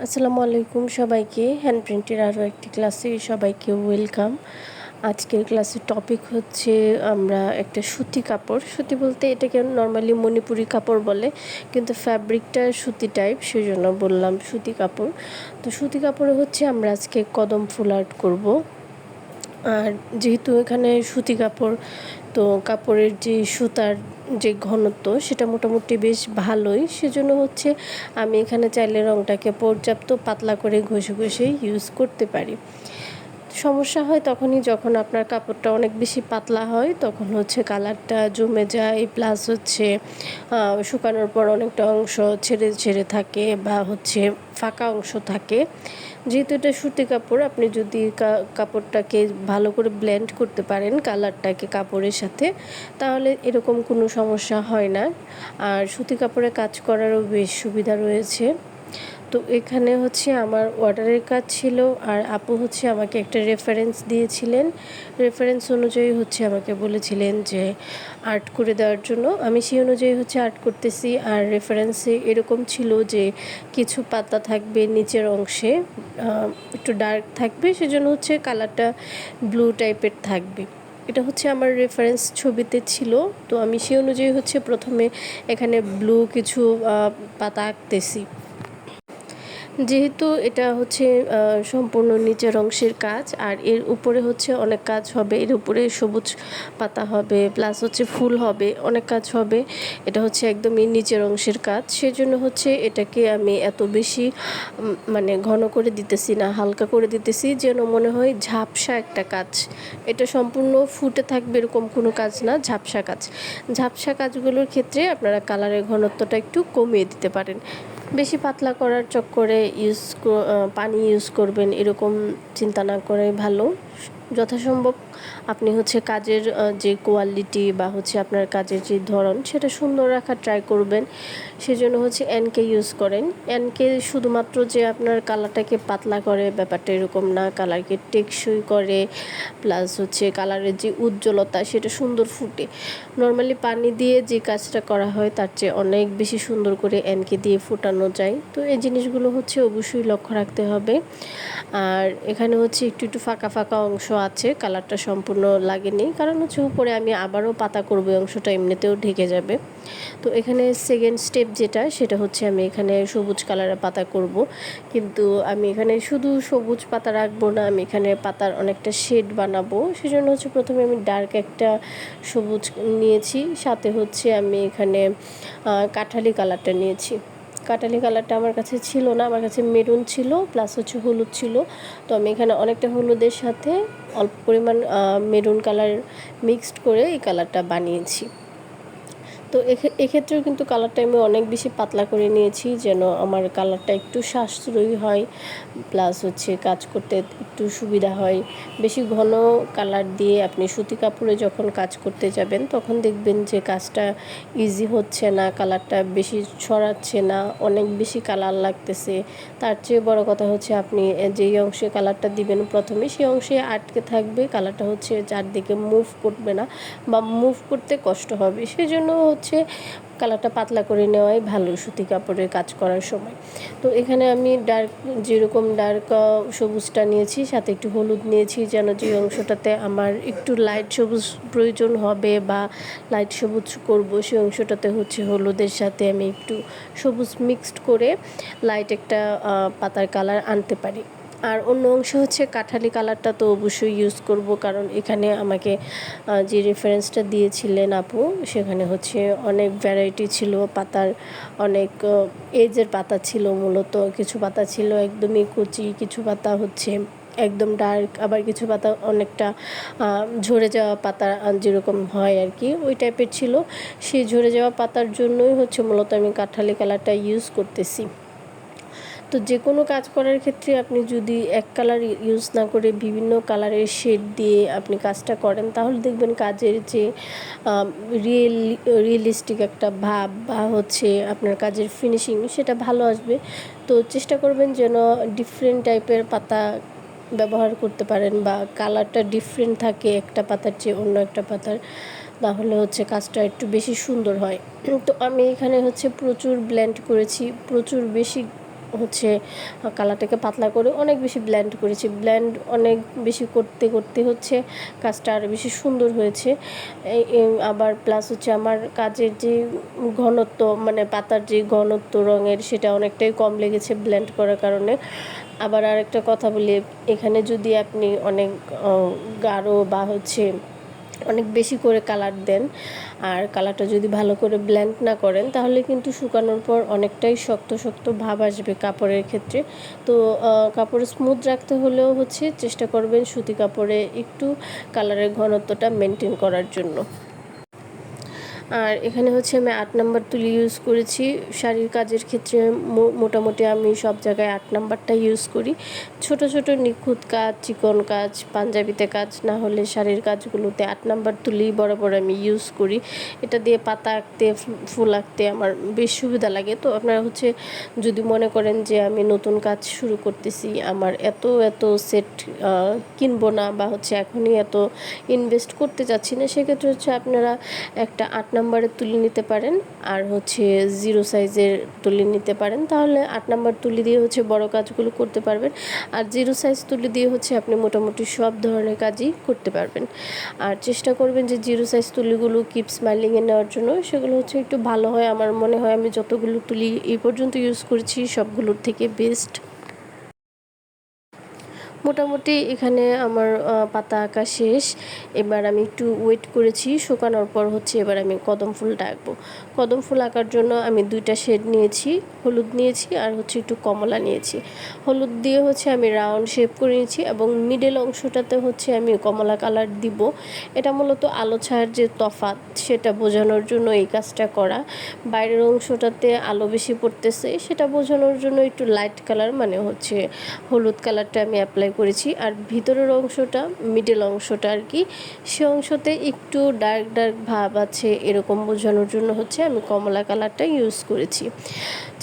আসসালামু আলাইকুম সবাইকে। হ্যান্ড প্রিন্টের আরও একটি ক্লাসে সবাইকে ওয়েলকাম আজকের ক্লাসের টপিক হচ্ছে আমরা একটা সুতি কাপড়। সুতি বলতে এটাকে নর্মালি মণিপুরি কাপড় বলে, কিন্তু ফ্যাব্রিকটা সুতি টাইপ সেই জন্য বললাম সুতি কাপড়। তো সুতি কাপড়ে হচ্ছে আমরা আজকে কদম ফুল আর্ট করব। আর যেহেতু এখানে সুতি কাপড়, তো কাপড়ের যে সুতার যে ঘনত্ব, সেটা মোটামুটি বেশ ভালোই। সেজন্য হচ্ছে আমি এখানে চাইলে রঙটাকে পর্যাপ্ত পাতলা করে ঘষে ঘষে ইউজ করতে পারি। সমস্যা হয় তখনই যখন আপনার কাপড়টা অনেক বেশি পাতলা হয়, তখন হচ্ছে কালারটা জমে যায় প্লাস হচ্ছে শুকানোর পর অনেকটা অংশ ছেড়ে ছেড়ে থাকে বা হচ্ছে ফাঁকা অংশ থাকে। যেহেতু এটা সুতি কাপড়, আপনি যদি কাপড়টাকে ভালো করে ব্লেন্ড করতে পারেন কালারটাকে কাপড়ের সাথে, তাহলে এরকম কোনো সমস্যা হয় না। আর সুতি কাপড়ে কাজ করারও বেশ সুবিধা রয়েছে। তো এখানে হচ্ছে আমার অর্ডারের কাজ ছিল আর আপু হচ্ছে আমাকে একটা রেফারেন্স দিয়েছিলেন। রেফারেন্স অনুযায়ী হচ্ছে আমাকে বলেছিলেন যে আর্ট করে দেওয়ার জন্য। আমি সেই অনুযায়ী হচ্ছে আর্ট করতেছি আর রেফারেন্সে এরকম ছিল যে কিছু পাতা থাকবে নিচের অংশে একটু ডার্ক থাকবে, সেজন্য হচ্ছে কালারটা ব্লু টাইপের থাকবে। এটা হচ্ছে আমার রেফারেন্স ছবিতে ছিল। তো আমি সেই অনুযায়ী হচ্ছে প্রথমে এখানে ব্লু কিছু পাতা আঁকতেছি। যেহেতু এটা হচ্ছে সম্পূর্ণ নিচের অংশের কাজ, আর এর উপরে হচ্ছে অনেক কাজ হবে। এর উপরে সবুজ পাতা হবে প্লাস হচ্ছে ফুল হবে, অনেক কাজ হবে। এটা হচ্ছে একদমই নিচের অংশের কাজ। সেজন্য হচ্ছে এটাকে আমি এত বেশি মানে ঘন করে দিতেছি না, হালকা করে দিতেছি যেন মনে হয় ঝাপসা একটা কাজ। এটা সম্পূর্ণ ফুটে থাকবে এরকম কোনো কাজ না, ঝাপসা কাজ। ঝাপসা কাজগুলোর ক্ষেত্রে আপনারা কালারের ঘনত্বটা একটু কমিয়ে দিতে পারেন। বেশি পাতলা করার চক্করে ইউজ পানি ইউজ করবেন এরকম চিন্তা না করাই ভালো। যথাসম্ভব আপনি হচ্ছে কাজের যে কোয়ালিটি বা হচ্ছে আপনার কাজের যে ধরন, সেটা সুন্দর রাখার ট্রাই করবেন। সেজন্য হচ্ছে এনকে ইউজ করেন। এনকে শুধুমাত্র যে আপনার কালারটাকে পাতলা করে, ব্যাপারটা এরকম না কালারকে টেকসই করে প্লাস হচ্ছে কালারের যে উজ্জ্বলতা, সেটা সুন্দর ফুটে। নর্মালি পানি দিয়ে যে কাজটা করা হয়, তার চেয়ে অনেক বেশি সুন্দর করে এনকে দিয়ে ফুটানো যায়। তো এই জিনিসগুলো হচ্ছে অবশ্যই লক্ষ্য রাখতে হবে। আর এখানে হচ্ছে একটু একটু ফাঁকা ফাঁকা অংশ আছে কালারটা সম্পূর্ণ লাগেনি। কারণ হচ্ছে উপরে আমি আবারও পাতা করব অংশটা এমনিতেও ঢেকে যাবে। তো এখানে সেকেন্ড স্টেপ যেটা, সেটা হচ্ছে আমি এখানে সবুজ কালারের পাতা করব। কিন্তু আমি এখানে শুধু সবুজ পাতা রাখব না, আমি এখানে পাতার অনেকটা শেড বানাবো। সেজন্য হচ্ছে প্রথমে আমি ডার্ক একটা সবুজ নিয়েছি। সাথে হচ্ছে আমি এখানে কাঠালি কালারটা নিয়েছি। কাটালি কালারটা আমার কাছে ছিল না, আমার কাছে মেরুন ছিল প্লাস হচ্ছে হলুদ ছিল। তো আমি এখানে অনেকটা হলুদের সাথে অল্প পরিমাণ মেরুন কালার মিক্সড করে এই কালারটা বানিয়েছি। তো এক্ষেত্রেও কিন্তু কালারটা আমি অনেক বেশি পাতলা করে নিয়েছি, যেন আমার কালারটা একটু সাশ্রয়ী হয় প্লাস হচ্ছে কাজ করতে একটু সুবিধা হয়। বেশি ঘন কালার দিয়ে আপনি সুতি কাপড়ে যখন কাজ করতে যাবেন, তখন দেখবেন যে কাজটা ইজি হচ্ছে না কালারটা বেশি ছড়াচ্ছে না, অনেক বেশি কালার লাগতেছে। তার চেয়ে বড় কথা হচ্ছে আপনি যেই অংশে কালারটা দিবেন প্রথমে, সেই অংশে আটকে থাকবে কালারটা হচ্ছে চারদিকে মুভ করবে না বা মুভ করতে কষ্ট হবে। সেই জন্য হচ্ছে কালারটা পাতলা করে নেওয়াই ভালো সুতি কাপড়ের কাজ করার সময়। তো এখানে আমি ডার্ক যেরকম ডার্ক সবুজটা নিয়েছি, সাথে একটু হলুদ নিয়েছি যেন যে অংশটাতে আমার একটু লাইট সবুজ প্রয়োজন হবে বা লাইট সবুজ করব সেই অংশটাতে হচ্ছে হলুদের সাথে আমি একটু সবুজ মিক্সড করে লাইট একটা পাতার কালার আনতে পারি। আর অন্য অংশ হচ্ছে কাঠালি কালারটা তো অবশ্যই ইউজ করব, কারণ এখানে আমাকে যে রেফারেন্সটা দিয়েছিলেন আপু, সেখানে হচ্ছে অনেক ভ্যারাইটি ছিল, পাতার অনেক এজের পাতা ছিল মূলত, কিছু পাতা ছিল একদমই কুচি, কিছু পাতা হচ্ছে একদম ডার্ক আবার কিছু পাতা অনেকটা ঝরে যাওয়া পাতা যেরকম হয় আর কি, ওই টাইপের ছিল। সেই ঝরে যাওয়া পাতার জন্যই হচ্ছে মূলত আমি কাঠালি কালারটা ইউজ করতেছি। তো যে কোনো কাজ করার ক্ষেত্রে আপনি যদি এক কালার ইউজ না করে বিভিন্ন কালারের শেড দিয়ে আপনি কাজটা করেন, তাহলে দেখবেন কাজের যে রিয়েল রিয়েলিস্টিক একটা ভাব বা হচ্ছে আপনার কাজের ফিনিশিং সেটা ভালো আসবে। তো চেষ্টা করবেন যেন ডিফারেন্ট টাইপের পাতা ব্যবহার করতে পারেন বা কালারটা ডিফারেন্ট থাকে একটা পাতার চেয়ে অন্য একটা পাতার, তাহলে হচ্ছে কাজটা একটু বেশি সুন্দর হয়। তো আমি এখানে হচ্ছে প্রচুর ব্ল্যান্ড করেছি, প্রচুর বেশি হচ্ছে কালারটাকে পাতলা করে অনেক বেশি ব্ল্যান্ড করেছি। ব্ল্যান্ড অনেক বেশি করতে করতে হচ্ছে কাজটা আরও বেশি সুন্দর হয়েছে। আবার প্লাস হচ্ছে আমার কাজের যে ঘনত্ব মানে পাতার যে ঘনত্ব রঙের সেটা অনেকটাই কম লেগেছে ব্ল্যান্ড করার কারণে। আবার আরেকটা কথা বলি, এখানে যদি আপনি অনেক গাঢ় বা হচ্ছে অনেক বেশি করে কালার দেন। আর কালারটা যদি ভালো করে ব্ল্যান্ড না করেন, তাহলে কিন্তু শুকানোর পর অনেকটাই শক্ত শক্ত ভাব আসবে কাপড়ের ক্ষেত্রে। তো কাপড় স্মুথ রাখতে হলেও হচ্ছে চেষ্টা করবেন সুতি কাপড়ে একটু কালারের ঘনত্বটা মেনটেন করার জন্য। আর এখানে হচ্ছে আমি আট নাম্বার তুলি ইউজ করেছি। শাড়ির কাজের ক্ষেত্রে মোটামুটি আমি সব জায়গায় আট নাম্বারটা ইউজ করি। ছোট ছোট নিখুঁত কাজ, চিকন কাজ, পাঞ্জাবিতে কাজ, না হলে শাড়ির কাজগুলোতে আট নাম্বার তুলি বরাবর আমি ইউজ করি। এটা দিয়ে পাতা আঁকতে ফুল আঁকতে আমার বেশ সুবিধা লাগে। তো আপনারা হচ্ছে যদি মনে করেন যে আমি নতুন কাজ শুরু করতেছি, আমার এত এত সেট কিনবো না বা হচ্ছে এখনই এত ইনভেস্ট করতে চাচ্ছি না, সেক্ষেত্রে হচ্ছে আপনারা একটা আট নাম্বারের তুলি নিতে পারেন আর হচ্ছে জিরো সাইজের তুলি নিতে পারেন, তাহলে আট নাম্বার তুলি দিয়ে হচ্ছে বড় কাজগুলো করতে পারবেন। আর জিরো সাইজ তুলি দিয়ে হচ্ছে আপনি মোটামুটি সব ধরনের কাজই করতে পারবেন। আর চেষ্টা করবেন যে জিরো সাইজ তুলিগুলো কিপ স্মাইলিংয়ে নেওয়ার জন্য, সেগুলো হচ্ছে একটু ভালো হয়। আমার মনে হয় আমি যতগুলো তুলি এই পর্যন্ত ইউজ করেছি, সবগুলোর থেকে বেস্ট মোটামুটি এখানে আমার পাতা আঁকা শেষ। এবার আমি একটু ওয়েট করেছি, শুকানোর পর হচ্ছে এবার আমি কদম ফুলটা আঁকবো। কদম ফুল আঁকার জন্য আমি দুইটা শেড নিয়েছি, হলুদ নিয়েছি আর হচ্ছে একটু কমলা নিয়েছি। হলুদ দিয়ে হচ্ছে আমি রাউন্ড শেপ করে নিয়েছি এবং মিডল অংশটাতে হচ্ছে আমি কমলা কালার দিব। এটা মূলত আলো ছায়ার যে তফাৎ, সেটা বোঝানোর জন্য এই কাজটা করা। বাইরের অংশটাতে আলো বেশি পড়তেছে, সেটা বোঝানোর জন্য একটু লাইট কালার মানে হচ্ছে হলুদ কালারটা আমি অ্যাপ্লাই করেছি আর ভিতরের অংশটা মিডল অংশটা আর কি, সে অংশতে একটু ডার্ক ডার্ক ভাব আছে এরকম বোঝানোর জন্য হচ্ছে আমি কমলা কালারটা ইউজ করেছি।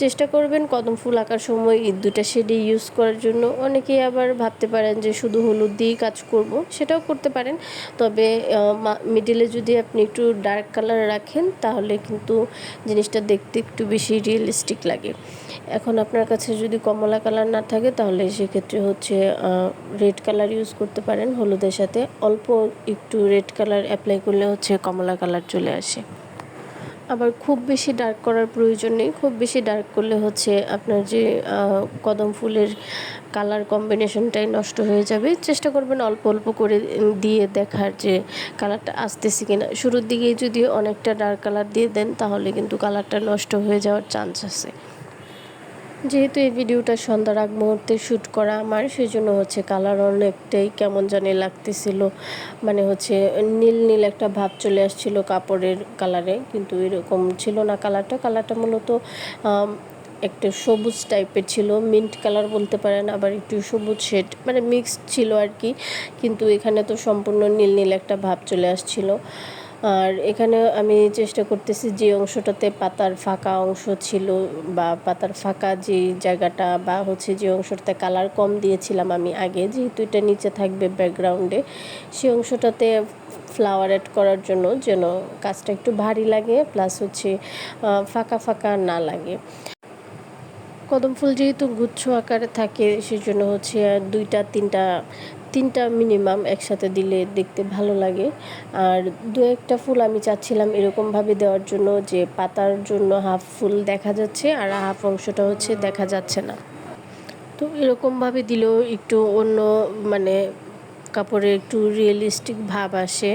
চেষ্টা করবেন কদম ফুল আঁকার সময় এই দুটা শেডে ইউজ করার জন্য। অনেকেই আবার ভাবতে পারেন যে শুধু হলুদ দিয়েই কাজ করব, সেটাও করতে পারেন। তবে মিডিলে যদি আপনি একটু ডার্ক কালার রাখেন, তাহলে কিন্তু জিনিসটা দেখতে একটু বেশি রিয়েলিস্টিক লাগে। এখন আপনার কাছে যদি কমলা কালার না থাকে, তাহলে সেক্ষেত্রে হচ্ছে রেড কালার ইউজ করতে পারেন হলুদের সাথে। অল্প একটু রেড কালার অ্যাপ্লাই করলে হচ্ছে কমলা কালার চলে আসে। আবার খুব বেশি ডার্ক করার প্রয়োজন নেই। খুব বেশি ডার্ক করলে হচ্ছে আপনার যে কদম ফুলের কালার কম্বিনেশনটাই নষ্ট হয়ে যাবে। চেষ্টা করবেন অল্প অল্প করে দিয়ে দেখার যে কালারটা আসতেছে কিনা। শুরুর দিকেই যদি অনেকটা ডার্ক কালার দিয়ে দেন তাহলে কিন্তু কালারটা নষ্ট হয়ে যাওয়ার চান্স আছে। যেহেতু এই ভিডিওটা সন্ধ্যার আগ মুহূর্তে শ্যুট করা আমার সেই জন্য হচ্ছে কালার অনেকটাই কেমন জানি লাগতেছিল। মানে হচ্ছে নীল নীল একটা ভাব চলে আসছিল কাপড়ের কালারে কিন্তু এরকম ছিল না কালারটা কালারটা মূলত একটা সবুজ টাইপের ছিল। মিন্ট কালার বলতে পারেন, আবার একটু সবুজ শেড মানে মিক্সড ছিল আর কি। কিন্তু এখানে তো সম্পূর্ণ নীল নীল একটা ভাব চলে আসছিল। আর এখানে আমি চেষ্টা করতেছি যে অংশটাতে পাতার ফাঁকা অংশ ছিল বা পাতার ফাঁকা যে জায়গাটা বা হচ্ছে যে অংশটাতে কালার কম দিয়েছিলাম আমি আগে, যেহেতু এটা নিচে থাকবে ব্যাকগ্রাউন্ডে সেই অংশটাতে ফ্লাওয়ার অ্যাড করার জন্য যেন কাজটা একটু ভারী লাগে প্লাস হচ্ছে ফাঁকা ফাঁকা না লাগে। কদম ফুল যেহেতু গুচ্ছ আকারে থাকে, সেজন্য হচ্ছে দুইটা, তিনটা তিনটা মিনিমাম একসাথে দিলে দেখতে ভালো লাগে। আর দু একটা ফুল আমি চাচ্ছিলাম এরকমভাবে দেওয়ার জন্য যে পাতার জন্য হাফ ফুল দেখা যাচ্ছে আর হাফ অংশটা হচ্ছে দেখা যাচ্ছে না। তো এরকমভাবে দিলেও একটু অন্য মানে কাপড়ে একটু রিয়েলিস্টিক ভাব আসে।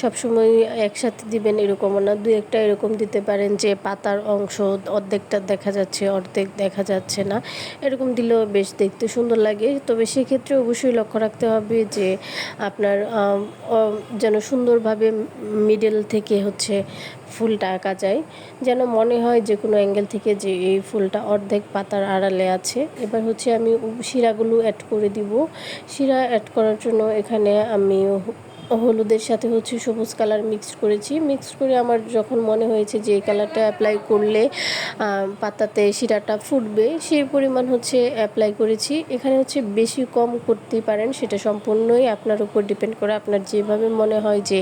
সবসময় একসাথে দিবেন এরকমও না, দু একটা এরকম দিতে পারেন যে পাতার অংশ অর্ধেকটা দেখা যাচ্ছে, অর্ধেক দেখা যাচ্ছে না। এরকম দিলেও বেশ দেখতে সুন্দর লাগে। তবে সেক্ষেত্রে অবশ্যই লক্ষ্য রাখতে হবে যে আপনার যেন সুন্দরভাবে মিডল থেকে হচ্ছে ফুলটা আঁকা যায়। যেন মনে হয় যে কোনো অ্যাঙ্গেল থেকে যে এই ফুলটা অর্ধেক পাতার আড়ালে আছে। এবার হচ্ছে আমি শিরাগুলো অ্যাড করে দিব। শিরা অ্যাড করার জন্য এখানে আমি হলুদের সাথে হচ্ছে সবুজ কালার মিক্সড করেছি। মিক্সড করে আমার যখন মনে হয়েছে যে এই কালারটা অ্যাপ্লাই করলে পাতাতে শিরাটা ফুটবে, সেই পরিমাণ হচ্ছে অ্যাপ্লাই করেছি। এখানে হচ্ছে বেশি কম করতেই পারেন, সেটা সম্পূর্ণই আপনার উপর ডিপেন্ড করে। আপনার যেভাবে মনে হয় যে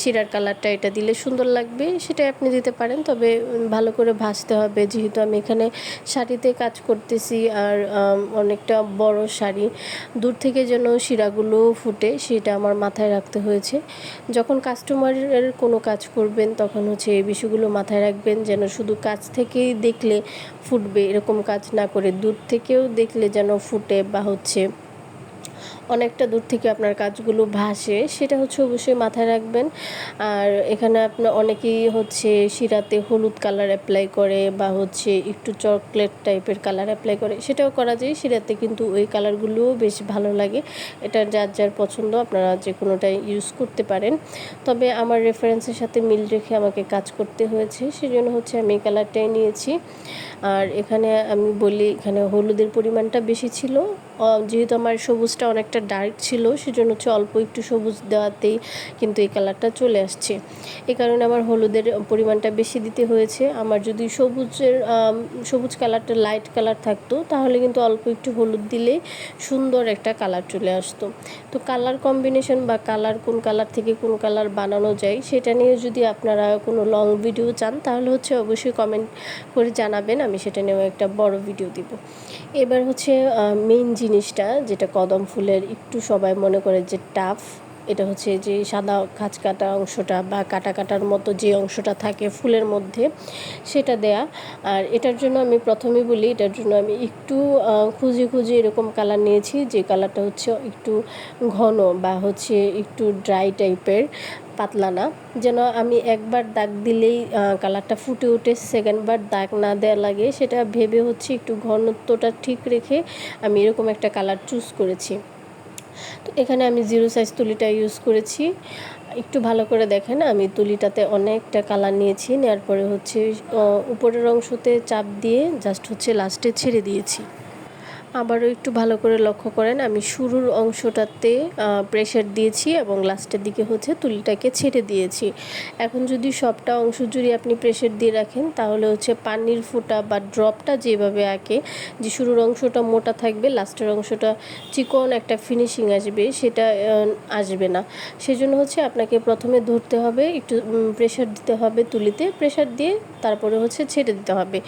শিরার কালারটা এটা দিলে সুন্দর লাগবে সেটা আপনি দিতে পারেন। তবে ভালো করে ভাজতে হবে, যেহেতু আমি এখানে শাড়িতে কাজ করতেছি আর অনেকটা বড় শাড়ি। দূর থেকে যেন শিরাগুলো ফুটে, সেটা আমার মাথায় রাখতে হয়েছে। যখন কাস্টমারের কোনো কাজ করবেন, তখন হচ্ছে এই বিষয়গুলো মাথায় রাখবেন যেন শুধু কাজ থেকেই দেখলে ফুটবে, এরকম কাজ না করে, দূর থেকেও দেখলে যেন ফুটে বা হচ্ছে অনেকটা দূর থেকে আপনার কাজগুলো ভাসে, সেটা হচ্ছে অবশ্যই মাথায় রাখবেন। আর এখানে আপনার অনেকেই হচ্ছে শিরাতে হলুদ কালার অ্যাপ্লাই করে বা হচ্ছে একটু চকলেট টাইপের কালার অ্যাপ্লাই করে, সেটাও করা যায়। শিরাতে কিন্তু ওই কালারগুলোও বেশ ভালো লাগে। এটা যার যার পছন্দ আপনারা যে কোনোটাই ইউজ করতে পারেন। তবে আমার রেফারেন্সের সাথে মিল রেখে আমাকে কাজ করতে হয়েছে, সেজন্য হচ্ছে আমি এই কালারটাই নিয়েছি। আর এখানে আমি বলি, এখানে হলুদের পরিমাণটা বেশি ছিল। যেহেতু আমার সবুজটা অনেকটা ডার্ক ছিল, সেজন্য হচ্ছে অল্প একটু সবুজ দেওয়াতেই কিন্তু এই কালারটা চলে আসছে। এই কারণে আমার হলুদের পরিমাণটা বেশি দিতে হয়েছে। আমার যদি সবুজের সবুজ কালারটা লাইট কালার থাকতো, তাহলে কিন্তু অল্প একটু হলুদ দিলে সুন্দর একটা কালার চলে আসতো। তো কালার কম্বিনেশন বা কালার কোন কালার থেকে কোন কালার বানানো যায়, সেটা নিয়ে যদি আপনারা কোনো লং ভিডিও চান, তাহলে হচ্ছে অবশ্যই কমেন্ট করে জানাবেন, আমি সেটা নিয়েও একটা বড় ভিডিও দিব। এবার হচ্ছে মেইন জিনিসটা, যেটা কদম ফুলের একটু সবাই মনে করে যে টাফ এটা হচ্ছে যে সাদা খাঁচ কাটা অংশটা বা কাটা কাটার মতো যে অংশটা থাকে ফুলের মধ্যে, সেটা দেয়া। আর এটার জন্য আমি প্রথমেই বলি, এটার জন্য আমি একটু খুঁজে খুঁজে এরকম কালার নিয়েছি, যে কালারটা হচ্ছে একটু ঘন বা হচ্ছে একটু ড্রাই টাইপের পাতলা না। যেন আমি একবার দাগ দিলেই কালারটা ফুটে ওঠে সেকেন্ডবার দাগ না দেওয়া লাগে, সেটা ভেবে হচ্ছে একটু ঘনত্বটা ঠিক রেখে আমি এরকম একটা কালার চুজ করেছি। তো এখানে আমি জিরো সাইজ তুলিটা ইউজ করেছি। একটু ভালো করে দেখেন, আমি তুলিটাতে অনেকটা কালার নিয়েছি, নেওয়ার পরে হচ্ছে উপরের অংশতে চাপ দিয়ে জাস্ট হচ্ছে লাস্টে ছেড়ে দিয়েছি। আবারও একটু ভালো করে লক্ষ্য করেন, আমি শুরুর অংশটাতে প্রেশার দিয়েছি এবং লাস্টের দিকে হচ্ছে তুলিটাকে ছেড়ে দিয়েছি। এখন যদি সবটা অংশ জুড়ে আপনি প্রেশার দিয়ে রাখেন, তাহলে হচ্ছে পানির ফোঁটা বা ড্রপটা যেভাবে আঁকে, যে শুরুর অংশটা মোটা থাকবে লাস্টের অংশটা চিকন একটা ফিনিশিং আসবে, সেটা আসবে না। সেজন্য হচ্ছে আপনাকে প্রথমে ধরতে হবে, একটু প্রেশার দিতে হবে তুলিতে প্রেশার দিয়ে তারপরে হচ্ছে ছেড়ে দিতে হবে।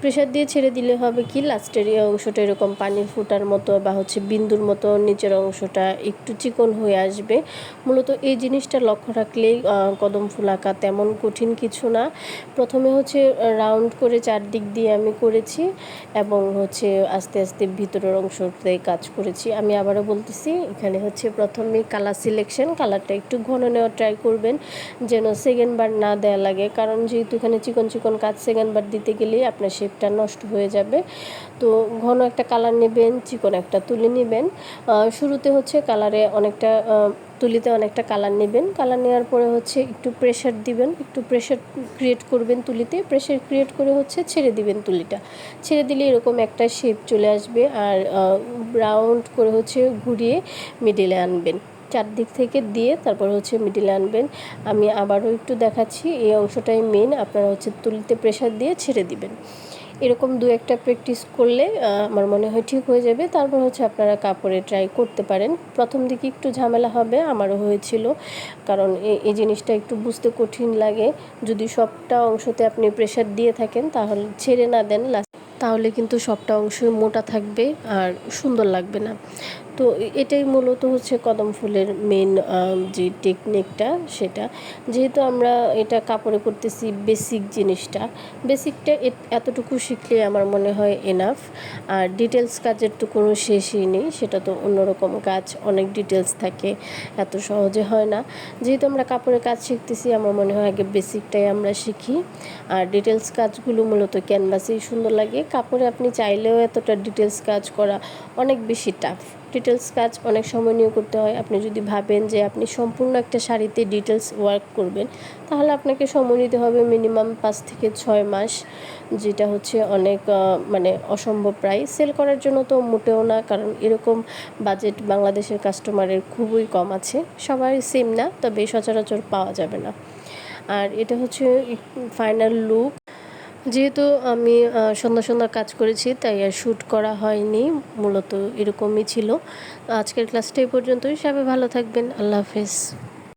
প্রেশার দিয়ে ছেড়ে দিলে হবে কি? লাস্টের এই অংশটা এরকম পানির ফুটার মতো বা হচ্ছে বিন্দুর মতো নিচের অংশটা একটু চিকন হয়ে আসবে। মূলত এই জিনিসটা লক্ষ্য রাখলেই কদম ফুল আঁকা তেমন কঠিন কিছু না। প্রথমে হচ্ছে রাউন্ড করে চারদিক দিয়ে আমি করেছি এবং হচ্ছে আস্তে আস্তে ভিতরের অংশতে কাজ করেছি। আমি আবারও বলতেছি, এখানে হচ্ছে প্রথমে কালার সিলেকশন কালারটা একটু ঘন নেওয়ার ট্রাই করবেন, যেন সেকেন্ড বার না দেওয়া লাগে। কারণ যেহেতু এখানে চিকন চিকন কাজ সেকেন্ড বার দিতে গেলেই আপনার শেপটা নষ্ট হয়ে যাবে। তো ঘন একটা কালার নেবেন, চিকন একটা তুলে নেবেন। শুরুতে হচ্ছে কালারে অনেকটা তুলিতে অনেকটা কালার নেবেন। কালার নেওয়ার পরে হচ্ছে একটু প্রেশার দিবেন, একটু প্রেশার ক্রিয়েট করবেন তুলিতে। প্রেশার ক্রিয়েট করে হচ্ছে ছেড়ে দিবেন তুলিটা। ছেড়ে দিলে এরকম একটা শেপ চলে আসবে আর রাউন্ড করে হচ্ছে ঘুরিয়ে মিডিলে আনবেন। চারদিক থেকে দিয়ে তারপর হচ্ছে মিডিলে আনবেন। আমি আবারও একটু দেখাচ্ছি, এই অংশটাই মেন আপনারা হচ্ছে তুলিতে প্রেশার দিয়ে ছেড়ে দিবেন। এরকম দু একটা প্র্যাকটিস করলে আমার মনে হয় ঠিক হয়ে যাবে। তারপর হচ্ছে আপনারা কাপড়ে ট্রাই করতে পারেন। প্রথম দিকে একটু ঝামেলা হবে, আমারও হয়েছিল। কারণ এই- জিনিসটা একটু বুঝতে কঠিন লাগে। যদি সবটা অংশতে আপনি প্রেশার দিয়ে থাকেন, তাহলে ছেড়ে না দেন। লাস্ট তাহলে কিন্তু সবটা অংশই মোটা থাকবে আর সুন্দর লাগবে না। তো এটাই মূলত হচ্ছে কদম ফুলের মেন যে টেকনিকটা সেটা। যেহেতু আমরা এটা কাপড়ে করতেছি বেসিক জিনিসটা বেসিকটা এতটুকু শিখলে আমার মনে হয় এনাফ আর ডিটেলস কাজের তো কোনো শেষই নেই, সেটা তো অন্যরকম কাজ, অনেক ডিটেলস থাকে, এত সহজে হয় না। যেহেতু আমরা কাপড়ের কাজ শিখতেছি, আমার মনে হয় আগে বেসিকটাই আমরা শিখি। আর ডিটেলস কাজগুলো মূলত ক্যানভাসেই সুন্দর লাগে। কাপড়ে আপনি চাইলেও এতটা ডিটেলস কাজ করা অনেক বেশি টাফ ডিটেলস কাজ অনেক সময় নিয়ে করতে হয়। আপনি যদি ভাবেন যে আপনি সম্পূর্ণ একটা শাড়িতে ডিটেলস ওয়ার্ক করবেন, তাহলে আপনাকে সময় নিতে হবে মিনিমাম পাঁচ থেকে ছয় মাস, যেটা হচ্ছে অনেক মানে অসম্ভব প্রায়। সেল করার জন্য তো মোটেও না, কারণ এরকম বাজেট বাংলাদেশের কাস্টমারের খুবই কম আছে। সবাই সেম না, তবে সচরাচর পাওয়া যাবে না। আর এটা হচ্ছে ফাইনাল লুক যেহেতু আমি সন্ধ্যা সন্ধ্যা কাজ করেছি, তাই আর শ্যুট করা হয়নি, মূলত এরকমই ছিল। আজকের ক্লাসটা এই পর্যন্তই। সবাই ভালো থাকবেন। আল্লাহ হাফেজ।